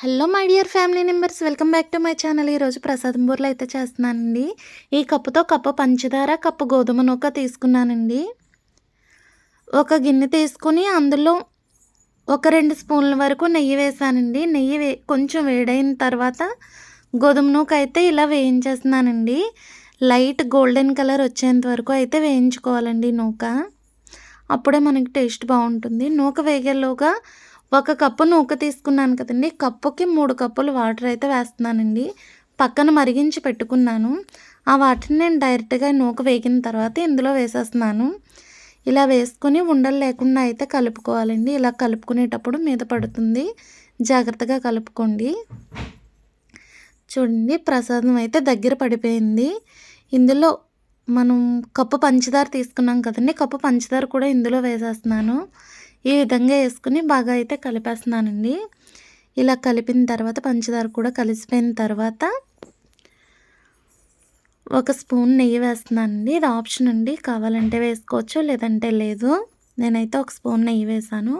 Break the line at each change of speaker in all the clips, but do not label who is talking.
Hello my dear family members. Welcome back to my channel. ఈరోజు ప్రసాదం బూరెలు అయితే చేస్తున్నానండి. ఈ కప్పుతో కప్పు పంచదార కప్పు గోధుమ నూక తీసుకున్నానండి. ఒక గిన్నె తీసుకుని అందులో ఒక రెండు స్పూన్ల వరకు నెయ్యి వేసానండి. నెయ్యి వే కొంచెం వేడైన తర్వాత గోధుమ నూక అయితే ఇలా వేయించేస్తున్నానండి. లైట్ గోల్డెన్ కలర్ వచ్చేంత వరకు అయితే వేయించుకోవాలండి నూక. అప్పుడే మనకి టేస్ట్ బాగుంటుంది. నూక వేగేలోగా ఒక కప్పు నూక తీసుకున్నాను కదండి. కప్పుకి మూడు కప్పులు వాటర్ అయితే వేస్తున్నానండి. పక్కన మరిగించి పెట్టుకున్నాను. ఆ వాటర్ని నేను డైరెక్ట్గా నూక వేగిన తర్వాత ఇందులో వేసేస్తున్నాను. ఇలా వేసుకొని ఉండలు లేకుండా అయితే కలుపుకోవాలండి. ఇలా కలుపుకునేటప్పుడు మీద పడుతుంది. జాగ్రత్తగా కలుపుకోండి. చూడండి ప్రసాదం అయితే దగ్గర పడిపోయింది. ఇందులో మనం కప్పు పంచదార తీసుకున్నాం కదండి. కప్పు పంచదార కూడా ఇందులో వేసేస్తున్నాను. ఈ విధంగా వేసుకుని బాగా అయితే కలిపేస్తున్నానండి. ఇలా కలిపిన తర్వాత పంచదార కూడా కలిసిపోయిన తర్వాత ఒక స్పూన్ నెయ్యి వేస్తున్నానండి. ఇది ఆప్షన్ అండి. కావాలంటే వేసుకోవచ్చు లేదంటే లేదు. నేనైతే ఒక స్పూన్ నెయ్యి వేసాను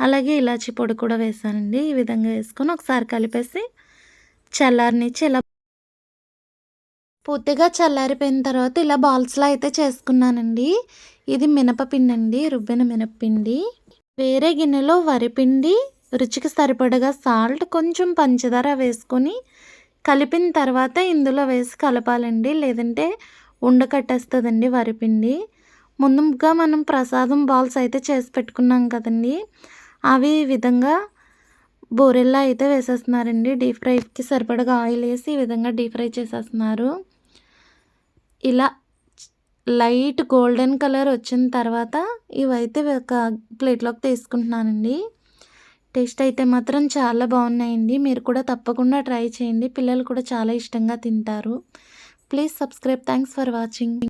అలాగే ఇలాచి పొడి కూడా వేసానండి ఈ విధంగా వేసుకొని ఒకసారి కలిపేసి చల్లారినిచ్చి ఇలా పూర్తిగా చల్లారిపోయిన తర్వాత ఇలా బాల్స్లో అయితే చేసుకున్నానండి. ఇది మినపపిండి అండి రుబ్బిన మినపపిండి. వేరే గిన్నెలో వరిపిండి రుచికి సరిపడగా సాల్ట్ కొంచెం పంచదార వేసుకొని కలిపిన తర్వాత ఇందులో వేసి కలపాలండి. లేదంటే ఉండకట్టేస్తుందండి వరిపిండి ముందుగా మనం ప్రసాదం బాల్స్ అయితే చేసి పెట్టుకున్నాం కదండి. అవి ఈ విధంగా బోరెల్లా అయితే వేసేస్తున్నారండి. డీప్ ఫ్రైకి సరిపడగా ఆయిల్ వేసి ఈ విధంగా డీప్ ఫ్రై చేసేస్తున్నారు. ఇలా లైట్ గోల్డెన్ కలర్ వచ్చిన తర్వాత ఇవైతే ఒక ప్లేట్లోకి తీసుకుంటున్నానండి. టేస్ట్ అయితే మాత్రం చాలా బాగున్నాయండి. మీరు కూడా తప్పకుండా ట్రై చేయండి. పిల్లలు కూడా చాలా ఇష్టంగా తింటారు. Please subscribe. Thanks for watching.